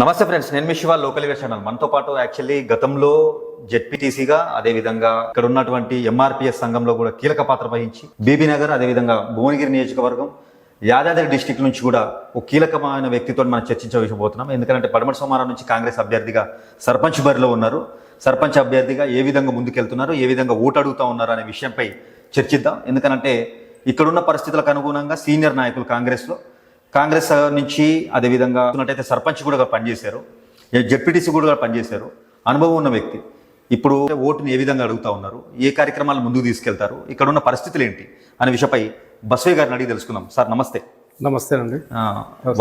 నమస్తే ఫ్రెండ్స్ నేను మీ Shiva local channel. మనతో పాటు యాక్చువల్లీ గతంలో జెడ్పీటీసీగా అదేవిధంగా ఇక్కడ ఉన్నటువంటి ఎంఆర్పిఎస్ సంఘంలో కూడా కీలక పాత్ర వహించి బీబీ నగర్ అదేవిధంగా భువనగిరి నియోజకవర్గం యాదాద్రి డిస్టిక్ నుంచి కూడా ఒక కీలకమైన వ్యక్తితో మనం చర్చించబోతున్నాం. ఎందుకంటే పడమటి సోమవారం నుంచి కాంగ్రెస్ అభ్యర్థిగా సర్పంచ్ బరిలో ఉన్నారు. సర్పంచ్ అభ్యర్థిగా ఏ విధంగా ముందుకెళ్తున్నారు ఏ విధంగా ఓటు అడుగుతూ ఉన్నారు అనే విషయంపై చర్చిద్దాం. ఎందుకంటే ఇక్కడున్న పరిస్థితులకు అనుగుణంగా సీనియర్ నాయకులు కాంగ్రెస్లో కాంగ్రెస్ నుంచి అదేవిధంగా చూసినట్టయితే సర్పంచ్ కూడా పనిచేశారు జెడ్పీటీసీ కూడా పనిచేశారు. అనుభవం ఉన్న వ్యక్తి. ఇప్పుడు ఓటుని ఏ విధంగా అడుగుతా ఉన్నారు ఏ కార్యక్రమాలు ముందుకు తీసుకెళ్తారు ఇక్కడ ఉన్న పరిస్థితులు ఏంటి అనే విషయంపై బస్వే గారిని అడిగి తెలుసుకుందాం. సార్ నమస్తే. నమస్తే అండి.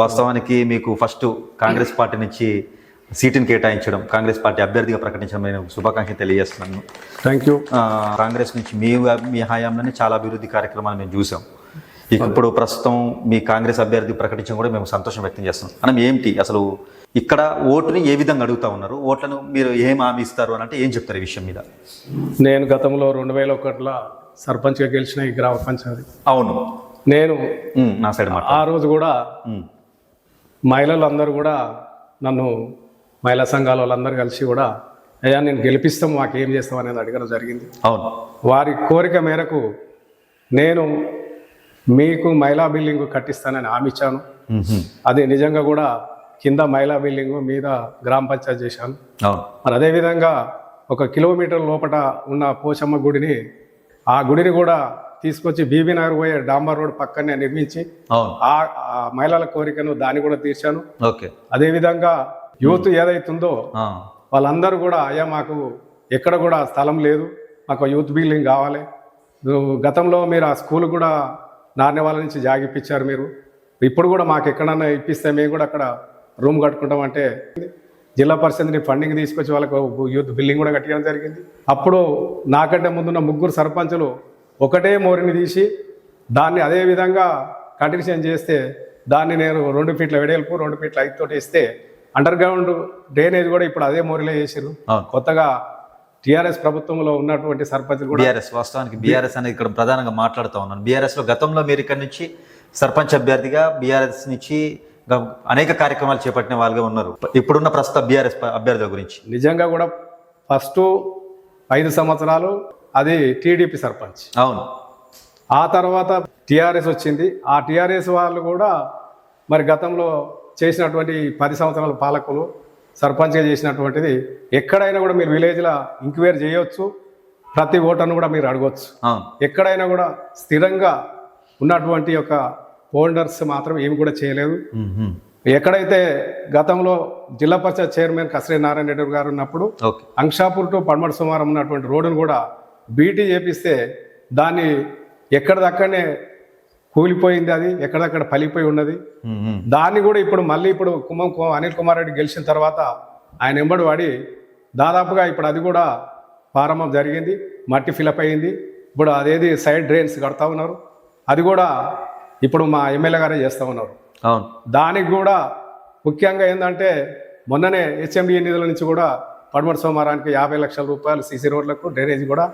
వాస్తవానికి మీకు ఫస్ట్ కాంగ్రెస్ పార్టీ నుంచి సీటుని కేటాయించడం కాంగ్రెస్ పార్టీ అభ్యర్థిగా ప్రకటించడం నేను శుభాకాంక్షలు తెలియజేస్తున్నాను. థ్యాంక్ యూ కాంగ్రెస్ నుంచి మీ మీ హయాంలోనే చాలా అభివృద్ధి కార్యక్రమాలు మేము చూసాం ఇప్పుడు ప్రస్తుతం మీ కాంగ్రెస్ అభ్యర్థి ప్రకటించడం కూడా మేము సంతోషం వ్యక్తం చేస్తున్నాం. మనం ఏంటి అసలు ఇక్కడ ఓటుని ఏ విధంగా అడుగుతా ఉన్నారు? ఓట్లను మీరు ఏం హామీ ఇస్తారు అని అంటే ఏం చెప్తారు ఈ విషయం మీద? నేను గతంలో రెండు వేల ఒకటిలో సర్పంచ్గా గెలిచిన ఈ గ్రామ పంచాయతీ. అవును. నేను నా సైడ్ మాట ఆ రోజు కూడా ఉమ్, మహిళలు అందరూ కూడా నన్ను మహిళా సంఘాల వాళ్ళందరూ కలిసి కూడా అయ్యా నేను గెలిపిస్తాం మాకు ఏం చేస్తాం అనేది అడగడం జరిగింది. అవును. వారి కోరిక మేరకు నేను మీకు మహిళా బిల్డింగ్ కట్టిస్తానని హామీ ఇచ్చాను. అది నిజంగా కూడా కింద మహిళా బిల్డింగ్ మీద గ్రామ పంచాయతీ చేశాను. మరి అదేవిధంగా ఒక కిలోమీటర్ లోపల ఉన్న పోచమ్మ గుడిని ఆ గుడిని కూడా తీసుకొచ్చి బీబీ నగర్ పోయే డాంబర్ రోడ్ పక్కనే నిర్మించి ఆ మహిళల కోరికను దాన్ని కూడా తీర్చాను. ఓకే. అదేవిధంగా యూత్ ఏదైతుందో వాళ్ళందరూ కూడా అయ్యా మాకు ఎక్కడ కూడా స్థలం లేదు. మాకు యూత్ బిల్డింగ్ కావాలి. గతంలో మీరు ఆ స్కూల్ కూడా నాణ్యవాళ్ళ నుంచి జాగిప్పించారు మీరు. ఇప్పుడు కూడా మాకు ఎక్కడన్నా ఇప్పిస్తే మేము కూడా అక్కడ రూమ్ కట్టుకుంటాం అంటే జిల్లా పరిషత్ని ఫండింగ్ తీసుకొచ్చి వాళ్ళకు యూత్ బిల్డింగ్ కూడా కట్టడం జరిగింది. అప్పుడు నాకంటే ముందున్న ముగ్గురు సర్పంచులు ఒకటే మోరిని తీసి దాన్ని అదే విధంగా కంటిన్యూషన్ చేస్తే దాన్ని నేను రెండు ఫీట్ల వెడల్పు రెండు ఫీట్ల ఐదు తోటి ఇస్తే అండర్ గ్రౌండ్ డ్రైనేజ్ కూడా ఇప్పుడు అదే మోరిలో చేసారు కొత్తగా టిఆర్ఎస్ ప్రభుత్వంలో ఉన్నటువంటి సర్పంచులు కూడా బీఆర్ఎస్ వాస్తవానికి బీఆర్ఎస్ అనేది ఇక్కడ ప్రధానంగా మాట్లాడుతూ ఉన్నాను. బీఆర్ఎస్లో గతంలో మీరు ఇక్కడ నుంచి సర్పంచ్ అభ్యర్థిగా బీఆర్ఎస్ నుంచి గ- అనేక కార్యక్రమాలు చేపట్టిన వాళ్ళుగా ఉన్నారు. ఇప్పుడున్న ప్రస్తుత బీఆర్ఎస్ అభ్యర్థి గురించి. నిజంగా కూడా ఫస్ట్ ఐదు సంవత్సరాలు అది టీడీపీ సర్పంచ్. అవును. ఆ తర్వాత టిఆర్ఎస్ వచ్చింది. ఆ టిఆర్ఎస్ వాళ్ళు కూడా మరి గతంలో చేసినటువంటి పది సంవత్సరాల పాలకులు సర్పంచ్గా చేసినటువంటిది ఎక్కడైనా కూడా మీరు విలేజ్లో ఇంక్వైరీ చేయొచ్చు. ప్రతి ఓటర్ను కూడా మీరు అడగవచ్చు ఎక్కడైనా కూడా స్థిరంగా ఉన్నటువంటి యొక్క హోల్డర్స్ మాత్రం ఏమి కూడా చేయలేదు. ఎక్కడైతే గతంలో జిల్లా పరిషత్ చైర్మన్ కసిరే నారాయణ రెడ్డి గారు ఉన్నప్పుడు అంక్షాపూర్ టు పడమటి సుమారం ఉన్నటువంటి రోడ్డును కూడా బీటీ చేపిస్తే దాన్ని ఎక్కడిదక్కడనే కూలిపోయింది అది ఎక్కడక్కడ పలిపోయి ఉన్నది. దాన్ని కూడా ఇప్పుడు మళ్ళీ ఇప్పుడు కుమ్మం అనిల్ కుమార్ రెడ్డి గెలిచిన తర్వాత ఆయన ఎంబడి వాడి దాదాపుగా ఇప్పుడు అది కూడా ప్రారంభం జరిగింది మట్టి ఫిలప్ అయింది. ఇప్పుడు అదేది సైడ్ డ్రైన్స్ కడతా ఉన్నారు. అది కూడా ఇప్పుడు మా ఎమ్మెల్యే గారే చేస్తూ ఉన్నారు. అవును. దానికి కూడా ముఖ్యంగా ఏంటంటే మొన్ననే హెచ్ఎండి నిధుల నుంచి కూడా పడమటి సోమవారానికి యాభై లక్షల రూపాయలు సీసీ రోడ్లకు డ్రైనేజ్ కూడా.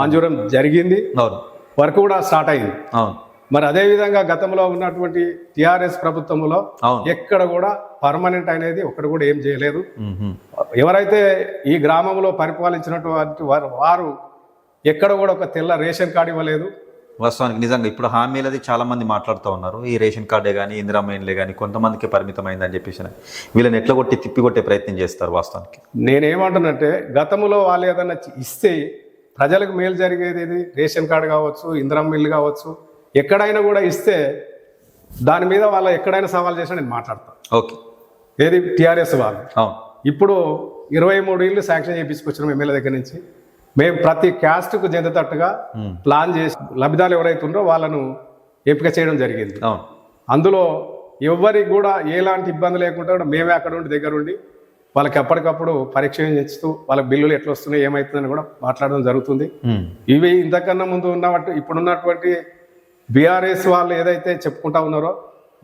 మంజూరం జరిగింది. అవును. వర్క్ కూడా స్టార్ట్ అయింది. అవును. మరి అదే విధంగా గతంలో ఉన్నటువంటి టిఆర్ఎస్ ప్రభుత్వంలో ఎక్కడ కూడా పర్మనెంట్ అనేది ఒకటి కూడా ఏం చేయలేదు. ఎవరైతే ఈ గ్రామంలో పరిపాలించినటువంటి వారు వారు ఎక్కడ కూడా ఒక తెల్ల రేషన్ కార్డు ఇవ్వలేదు. వాస్తవానికి నిజంగా ఇప్పుడు హామీలది చాలా మంది మాట్లాడుతూ ఉన్నారు. ఈ రేషన్ కార్డే కానీ ఇందిరామైన్లే కానీ కొంతమందికి పరిమితమైందని చెప్పేసి వీళ్ళని ఎట్లా కొట్టి తిప్పి కొట్టే ప్రయత్నం చేస్తారు వాస్తవానికి? నేనేమంటున్నంటే గతంలో వాళ్ళు ఏదైనా ఇస్తే ప్రజలకు మేలు జరిగేది రేషన్ కార్డు కావచ్చు ఇందిరం మిల్లు కావచ్చు ఎక్కడైనా కూడా ఇస్తే దాని మీద వాళ్ళ ఎక్కడైనా సవాల్ చేసినా నేను మాట్లాడతాను ఓకే. ఏది? టీఆర్ఎస్ వాళ్ళు. ఇప్పుడు ఇరవై మూడు ఇళ్ళు శాంక్షన్ చేయించుకొచ్చినాం ఎమ్మెల్యే దగ్గర నుంచి. మేము ప్రతి క్యాస్ట్కు చెందేటట్టుగా ప్లాన్ చేసి లబ్ధిదారులు ఎవరైతే ఉన్నారో వాళ్ళను ఎంపిక చేయడం జరిగింది. అందులో ఎవరికి కూడా ఎలాంటి ఇబ్బంది లేకుండా కూడా మేమే అక్కడ ఉండి దగ్గర ఉండి వాళ్ళకి ఎప్పటికప్పుడు పరీక్ష చేస్తూ వాళ్ళకి బిల్లులు ఎట్లా వస్తున్నాయి ఏమవుతుందని కూడా మాట్లాడడం జరుగుతుంది. ఇవి ఇంతకన్నా ముందు ఉన్నట్టు ఇప్పుడున్నటువంటి బీఆర్ఎస్ వాళ్ళు ఏదైతే చెప్పుకుంటా ఉన్నారో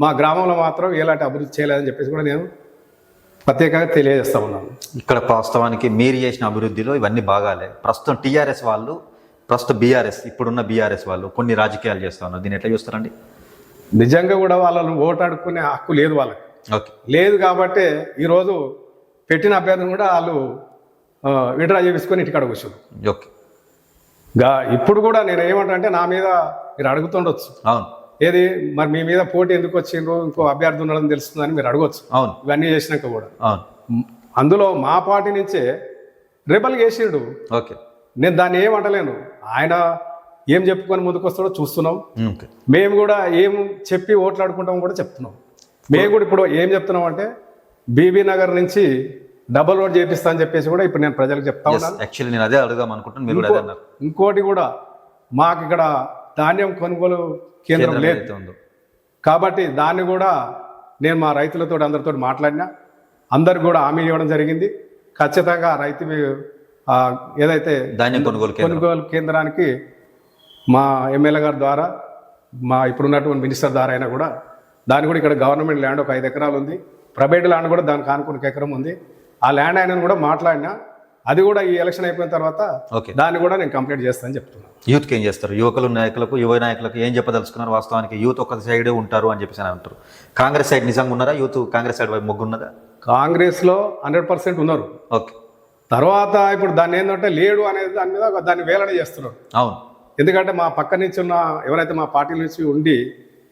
మా గ్రామంలో మాత్రం ఎలాంటి అభివృద్ధి చేయలేదని చెప్పేసి కూడా నేను ప్రత్యేకంగా తెలియజేస్తా ఉన్నాను. ఇక్కడ వాస్తవానికి మీరు చేసిన అభివృద్ధిలో ఇవన్నీ బాగాలే ప్రస్తుతం టీఆర్ఎస్ వాళ్ళు ప్రస్తుతం బీఆర్ఎస్ ఇప్పుడున్న బీఆర్ఎస్ వాళ్ళు కొన్ని రాజకీయాలు చేస్తా ఉన్నారు. దీన్ని ఎట్లా చూస్తారండి? నిజంగా కూడా వాళ్ళను ఓటాడుకునే హక్కు లేదు వాళ్ళకి. ఓకే. లేదు కాబట్టి ఈరోజు పెట్టిన అభ్యర్థిని కూడా వాళ్ళు విడ్రా చేపించుకొని ఇంటికాడ కూర్చున్నారు. ఓకే. గా ఇప్పుడు కూడా నేను ఏమంటా అంటే నా మీద మీరు అడుగుతుండొచ్చు. అవును. ఏది? మరి మీ మీద పోటీ ఎందుకు వచ్చిండ్రు? ఇంకో అభ్యర్థి ఉండడం తెలుస్తుందని మీరు అడగొచ్చు. అవును. ఇవన్నీ చేసినాక కూడా. అవును. అందులో మా పార్టీ నుంచే రెబల్ చేసిండు. ఓకే. నేను దాన్ని ఏం అంటలేను. ఆయన ఏం చెప్పుకొని ముందుకు వస్తాడో చూస్తున్నాం మేము కూడా ఏం చెప్పి ఓట్లాడుకుంటాం కూడా చెప్తున్నాం. మేము కూడా ఇప్పుడు ఏం చెప్తున్నాం అంటే బీబీ నగర్ నుంచి డబల్ రోడ్ చేపిస్తా అని చెప్పేసి కూడా ఇప్పుడు నేను ప్రజలకు చెప్తా ఉన్నాను. యాక్చువల్లీ నేను అదే అడుగుదాం అనుకుంటాను మీరు కూడా అదే అన్నారు. ఇంకోటి కూడా మాకు ఇక్కడ ధాన్యం కొనుగోలు కేంద్రం లేదు. కాబట్టి దాన్ని కూడా నేను మా రైతులతో అందరితో మాట్లాడినా. అందరికి కూడా హామీ ఇవ్వడం జరిగింది. ఖచ్చితంగా రైతు ఏదైతే ధాన్యం కొనుగోలు కొనుగోలు కేంద్రానికి మా ఎమ్మెల్యే గారి ద్వారా మా ఇప్పుడున్నటువంటి మినిస్టర్ ద్వారా అయినా కూడా దాని కూడా ఇక్కడ గవర్నమెంట్ ల్యాండ్ ఒక ఐదు ఎకరాలు ఉంది. ప్రైవేట్ ల్యాండ్ కూడా దానికి ఆనుకుని ఒక ఎకరం ఉంది. ఆ ల్యాండ్ ఆయన కూడా మాట్లాడినా అది కూడా ఈ ఎలక్షన్ అయిపోయిన తర్వాత ఓకే. దాన్ని కూడా నేను కంప్లీట్ చేస్తానని చెప్తున్నాను. యూత్కి ఏం చేస్తారు? యువకులు నాయకులకు యువ నాయకులకు ఏం చెప్పదలుచుకున్నారు? వాస్తవానికి యూత్ ఒక సైడే ఉంటారు అని చెప్పేసి అంటారు. కాంగ్రెస్ సైడ్ నిజంగా ఉన్నారా? యూత్ కాంగ్రెస్ సైడ్ వైపు మొగ్గు ఉన్నదా కాంగ్రెస్లో హండ్రెడ్ పర్సెంట్ ఉన్నారు. ఓకే. తర్వాత ఇప్పుడు దాన్ని ఏంటంటే లేడు అనేది దాని మీద దాన్ని వేలన చేస్తున్నారు. అవును. ఎందుకంటే మా పక్క నుంచి ఉన్న ఎవరైతే మా పార్టీ నుంచి ఉండి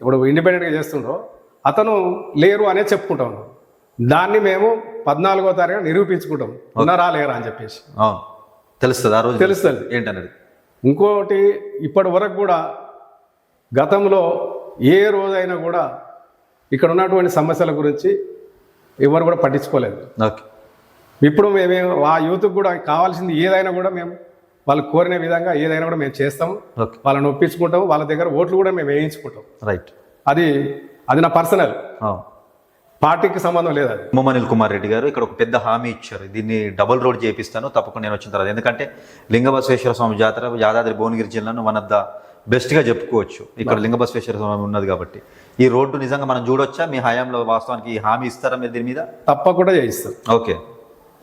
ఇప్పుడు ఇండిపెండెంట్గా చేస్తుండ్రో అతను లేరు అనే చెప్పుకుంటా ఉన్నాం దాన్ని మేము పద్నాలుగో తారీఖు నిరూపించుకుంటాం. ఉన్నారా లేరా అని చెప్పేసి. తెలుస్తుంది ఆ రోజు తెలుస్తుంది. ఏంటనేది? ఇంకోటి ఇప్పటి వరకు కూడా గతంలో ఏ రోజైనా కూడా ఇక్కడ ఉన్నటువంటి సమస్యల గురించి ఎవరు కూడా పట్టించుకోలేదు. ఓకే. ఇప్పుడు మేమే ఆ యూత్కి కూడా కావాల్సింది ఏదైనా కూడా మేము వాళ్ళు కోరిన విధంగా ఏదైనా కూడా మేము చేస్తాము. వాళ్ళని ఒప్పించుకుంటాము. వాళ్ళ దగ్గర ఓట్లు కూడా మేము వేయించుకుంటాం. రైట్. అది అది నా పర్సనల్. పార్టీకి సంబంధం లేదు అది. ఉమ్మ అనిల్ కుమార్ రెడ్డి గారు ఇక్కడ ఒక పెద్ద హామీ ఇచ్చారు. దీన్ని డబుల్ రోడ్ చేపిస్తాను తప్పకుండా నేను వచ్చిన తర్వాత. ఎందుకంటే లింగబసవేశ్వర స్వామి జాతర యాదాద్రి భువనగిరి జిల్లాను వన్ ఆఫ్ ద బెస్ట్గా చెప్పుకోవచ్చు. ఇక్కడ లింగబసవేశ్వర స్వామి ఉన్నది కాబట్టి. ఈ రోడ్డు నిజంగా మనం చూడొచ్చా? మీ హయాంలో వాస్తవానికి ఈ హామీ ఇస్తారా మీరు దీని మీద? తప్పకుండా చేయిస్తాం. ఓకే.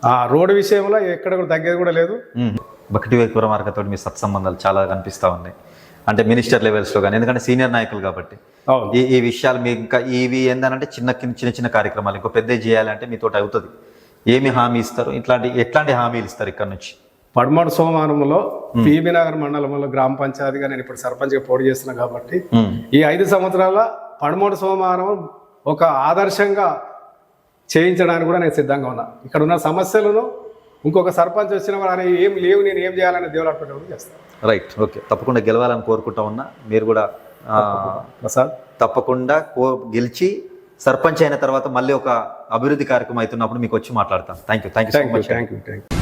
ఆ రోడ్డు విషయంలో ఎక్కడ కూడా తగ్గేది కూడా లేదు. భక్తి విక్రమార్కతో మీ సత్సంబంధాలు చాలా కనిపిస్తూ ఉన్నాయి. అంటే మినిస్టర్ లెవెల్స్లో కానీ ఎందుకంటే సీనియర్ నాయకులు కాబట్టి. ఈ ఈ విషయాలు మీ ఇంకా ఇవి ఏంటంటే చిన్న చిన్న చిన్న కార్యక్రమాలు ఇంకో పెద్ద చేయాలంటే మీతో అవుతుంది. ఏమి హామీ ఇస్తారు? ఇట్లాంటి ఎట్లాంటి హామీలు ఇస్తారు ఇక్కడ నుంచి? పడమడు సోమవారంలో పీబీ నగర్ మండలంలో గ్రామ పంచాయతీగా నేను ఇప్పుడు సర్పంచ్గా పోటీ చేస్తున్నా కాబట్టి. ఈ ఐదు సంవత్సరాల పడమడు సోమవారం ఒక ఆదర్శంగా చేయించడానికి కూడా నేను సిద్ధంగా ఉన్నా. ఇక్కడ ఉన్న సమస్యలను ఇంకొక సర్పంచ్ వచ్చిన వారు "అరే, ఏం లేవు నేను ఏం చేయాలని దేవుడు చేస్తాను రైట్ ఓకే తప్పకుండా గెలవాలని కోరుకుంటా ఉన్నా. మీరు కూడా ప్రసాద్? తప్పకుండా కో గెలిచి సర్పంచ్ అయిన తర్వాత మళ్ళీ ఒక అభివృద్ధి కార్యక్రమం అవుతున్నప్పుడు మీకు వచ్చి మాట్లాడతాం. Thank you thank you so much thank you